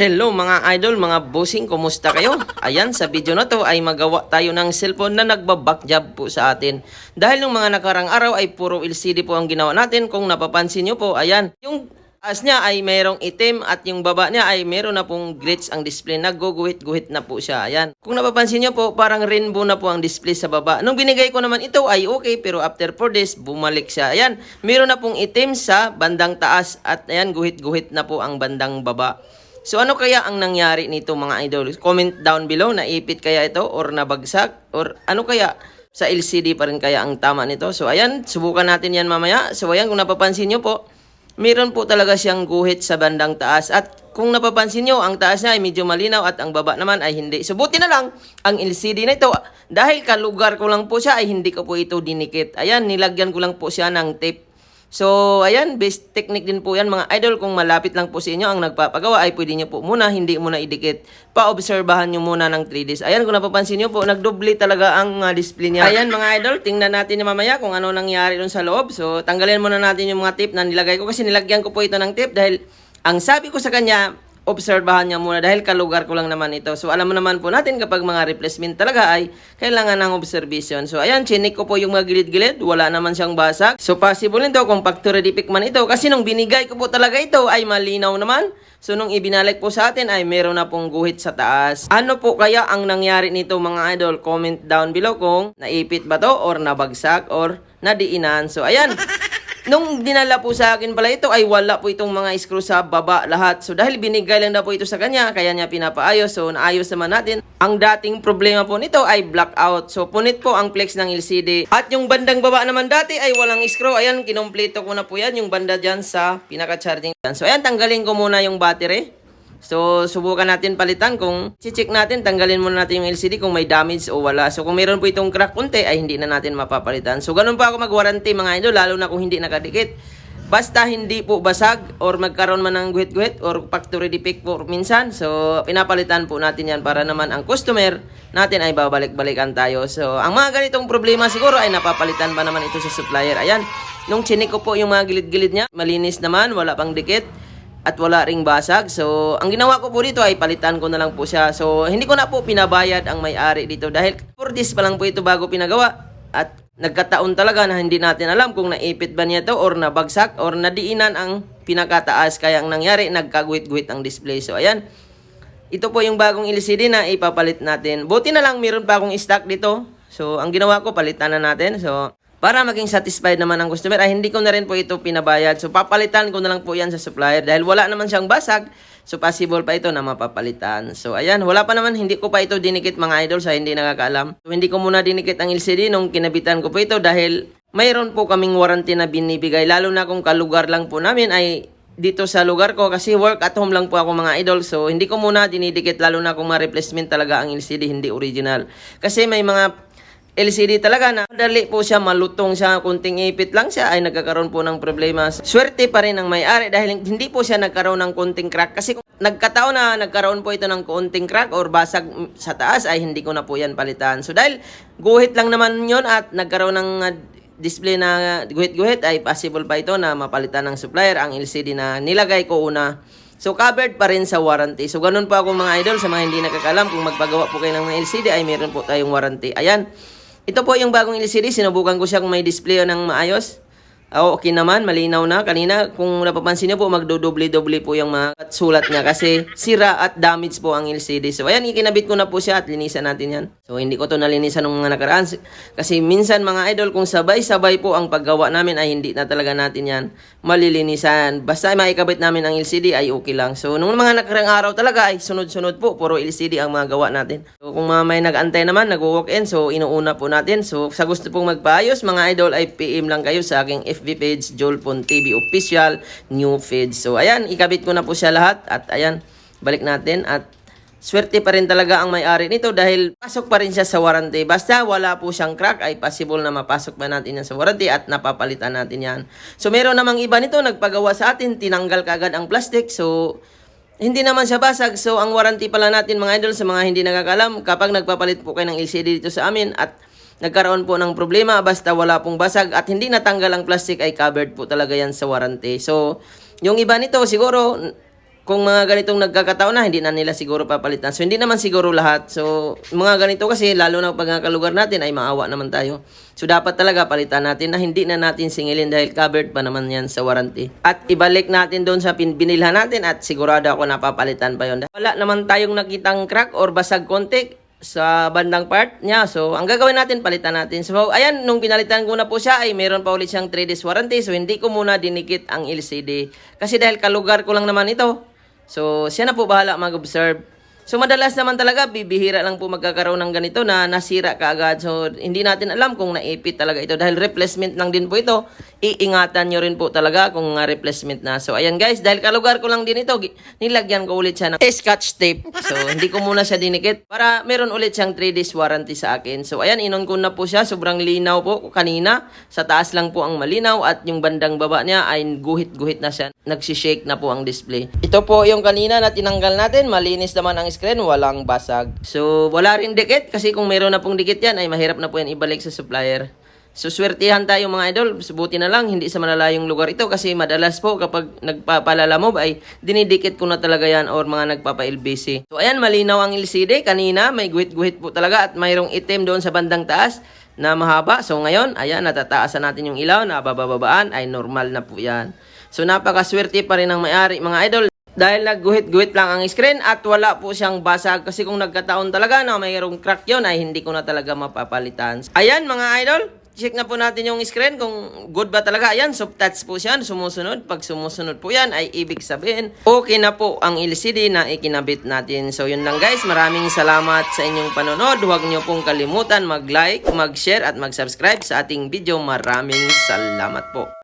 Hello mga idol, mga bossing, kumusta kayo? Ayan, sa video na to ay magawa tayo ng cellphone na nagbaback job po sa atin. Dahil yung mga nakarang araw ay puro LCD po ang ginawa natin. Kung napapansin nyo po, ayan, yung taas niya ay mayroong itim at yung baba niya ay meron na pong glitch ang display. Nagguguhit-guhit na po siya. Ayan. Kung napapansin nyo po, parang rainbow na po ang display sa baba. Nung binigay ko naman ito ay okay, pero after 4 days, bumalik siya. Ayan, meron na pong itim sa bandang taas at ayan, guhit-guhit na po ang bandang baba. So ano kaya ang nangyari nito mga idol? Comment down below, naipit kaya ito or nabagsak or ano kaya sa LCD pa rin kaya ang tama nito? So ayan, subukan natin yan mamaya. So ayan, kung napapansin nyo po, meron po talaga siyang guhit sa bandang taas. At kung napapansin nyo, ang taas niya ay medyo malinaw at ang baba naman ay hindi. So buti na lang, ang LCD na ito, dahil kalugar ko lang po siya, ay hindi ko po ito dinikit. Ayan, nilagyan ko lang po siya ng tape. So, ayan, best technique din po yan mga idol. Kung malapit lang po sa inyo ang nagpapagawa, ay pwede nyo po muna, hindi muna idikit. Pa-obserbahan nyo muna ng 3 days. Ayan, kung napapansin nyo po, nagdoble talaga ang uh, display niya. Ayan mga idol, tingnan natin na mamaya kung ano nangyari dun sa loob. So, tanggalin muna natin yung mga tip na nilagay ko kasi nilagyan ko po ito ng tip dahil ang sabi ko sa kanya, obserbahan niya muna dahil kalugar ko lang naman ito. So alam mo naman po natin kapag mga replacement talaga ay kailangan ng observation. So ayan, chinik ko po yung mga gilid-gilid, wala naman siyang basag. So possible nito kung factory defect man ito kasi nung binigay ko po talaga ito ay malinaw naman. So nung ibinalik po sa atin ay meron na pong guhit sa taas. Ano po kaya ang nangyari nito mga idol? Comment down below kung naipit ba to or nabagsak or nadiinan. So ayan, Nung dinala po sa akin pala ito ay wala po itong mga screw sa baba lahat. So dahil binigay lang na po ito sa kanya, kaya niya pinapaayos. So naayos naman natin. Ang dating problema po nito ay blackout. So punit po ang flex ng LCD. At yung bandang baba naman dati ay walang screw. Ayan, kinumpleto ko na po yan. Yung banda dyan sa pinaka-charging. So ayan, tanggalin ko muna yung battery. So, subukan natin palitan kung check natin, tanggalin muna natin yung LCD kung may damage o wala. So, kung meron po itong crack kunti, ay hindi na natin mapapalitan. So, ganun pa ako mag-warranty mga idol, lalo na kung hindi nakadikit. Basta hindi po basag or magkaroon man ng guhit-guhit or factory defect po minsan. So, pinapalitan po natin yan para naman ang customer natin ay babalik-balikan tayo. So, ang mga ganitong problema siguro ay napapalitan pa naman ito sa supplier. Ayan, nung chinik ko po yung mga gilid-gilid niya, malinis naman, wala pang dikit at wala ring basag. So, ang ginawa ko po dito ay palitan ko na lang po siya. So, hindi ko na po pinabayad ang may-ari dito dahil for this pa lang po ito bago pinagawa. At nagkataon talaga na hindi natin alam kung naipit ba niya to or nabagsak or nadiinan ang pinakataas. Kaya ang nangyari, nagkaguhit-guhit ang display. So, ayan. Ito po yung bagong LCD na ipapalit natin. Buti na lang, meron pa akong stock dito. So, ang ginawa ko, palitan na natin. So, para maging satisfied naman ang customer, ay hindi ko na rin po ito pinabayad. So, papalitan ko na lang po yan sa supplier dahil wala naman siyang basag. So, possible pa ito na mapapalitan. So, ayan, wala pa naman, hindi ko pa ito dinikit mga idol sa hindi nakakaalam. So, hindi ko muna dinikit ang LCD nung kinabitan ko po ito dahil mayroon po kaming warranty na binibigay. Lalo na kung kalugar lang po namin ay dito sa lugar ko kasi work at home lang po ako mga idol. So, hindi ko muna dinidikit lalo na kung ma-replacement talaga ang LCD, hindi original. Kasi may mga LCD talaga na madali po siya, malutong siya, kunting ipit lang siya ay nagkakaroon po ng problema. Swerte pa rin ang may-ari dahil hindi po siya nagkaroon ng kunting crack. Kasi kung nagkataon na nagkaroon po ito ng kunting crack or basag sa taas ay hindi ko na po yan palitan. So dahil guhit lang naman yon at nagkaroon ng uh, display na guhit-guhit ay possible pa ito na mapalitan ng supplier ang LCD na nilagay ko una. So covered pa rin sa warranty. So ganun po ako mga idol sa mga hindi nakakalam kung magpagawa po kayo ng LCD ay meron po tayong warranty. Ayan. Ito po yung bagong LCD. Sinubukan ko siya kung may display ng maayos. Oh, okay naman, malinaw na. Kanina, kung napapansin niyo po, magdodoble-doble po yung mga sulat niya kasi sira at damage po ang LCD. So, ayan, ikinabit ko na po siya at linisan natin yan. So, hindi ko to nalinisan ng mga nakaraan. Kasi minsan mga idol, kung sabay-sabay po ang paggawa namin ay hindi na talaga natin yan malilinisan. Basta maikabit namin ang LCD ay okay lang. So, nung mga nakarang araw talaga ay sunod-sunod po. Puro LCD ang mga gawa natin. So, kung mga may nag-antay naman, nag-walk-in, so inuuna po natin. So, sa gusto pong magpaayos, mga idol, ay PM lang kayo sa aking FB page, Jolpon TV Official, new feed. So, ayan, ikabit ko na po siya lahat. At ayan, balik natin. At Swerte pa rin talaga ang may-ari nito dahil pasok pa rin siya sa warranty. Basta wala po siyang crack ay possible na mapasok pa natin yan sa warranty at napapalitan natin yan. So meron namang iba nito nagpagawa sa atin, tinanggal kagad ang plastic. So hindi naman siya basag. So ang warranty pala natin mga idol sa mga hindi nakakalam kapag nagpapalit po kayo ng LCD dito sa amin at nagkaroon po ng problema basta wala pong basag at hindi natanggal ang plastic ay covered po talaga yan sa warranty. So yung iba nito siguro kung mga ganitong nagkakataon na, hindi na nila siguro papalitan. So, hindi naman siguro lahat. So, mga ganito kasi, lalo na pag nakalugar natin, ay maawa naman tayo. So, dapat talaga palitan natin na hindi na natin singilin dahil covered pa naman yan sa warranty. At ibalik natin doon sa pin- binilhan natin at sigurado ako napapalitan pa yon. Wala naman tayong nakitang crack or basag konti sa bandang part niya. So, ang gagawin natin, palitan natin. So, ayan, nung pinalitan ko na po siya, ay meron pa ulit siyang 3 days warranty. So, hindi ko muna dinikit ang LCD. Kasi dahil kalugar ko lang naman ito. So, siya na po bahala mag-observe. So, madalas naman talaga, bibihira lang po magkakaroon ng ganito na nasira kaagad. So, hindi natin alam kung naipit talaga ito. Dahil replacement lang din po ito, iingatan nyo rin po talaga kung replacement na. So, ayan guys, dahil kalugar ko lang din ito, nilagyan ko ulit siya ng scotch tape. So, hindi ko muna siya dinikit para meron ulit siyang 3 days warranty sa akin. So, ayan, inon ko na po siya. Sobrang linaw po kanina. Sa taas lang po ang malinaw at yung bandang baba niya ay guhit-guhit na siya. Nagsishake na po ang display. Ito po yung kanina na tinanggal natin. Malinis naman ang screen, walang basag. So, wala rin dikit kasi kung meron na pong dikit yan, ay mahirap na po yan ibalik sa supplier. So, swertihan tayo mga idol. Subuti na lang, hindi sa malalayong lugar ito kasi madalas po kapag nagpapalalamove ay dinidikit ko na talaga yan or mga nagpapa-LBC. So, ayan, malinaw ang LCD. Kanina, may guhit-guhit po talaga at mayroong itim doon sa bandang taas na mahaba. So, ngayon, ayan, natataasan natin yung ilaw na babababaan ay normal na po yan. So, napakaswerte pa rin ng may-ari mga idol. Dahil nagguhit-guhit lang ang screen at wala po siyang basag kasi kung nagkataon talaga na mayroong crack yun ay hindi ko na talaga mapapalitan. Ayan mga idol, check na po natin yung screen kung good ba talaga. Ayan, soft touch po siya, sumusunod. Pag sumusunod po yan ay ibig sabihin okay na po ang LCD na ikinabit natin. So yun lang guys, maraming salamat sa inyong panonood. Huwag niyo pong kalimutan mag-like, mag-share at mag-subscribe sa ating video. Maraming salamat po.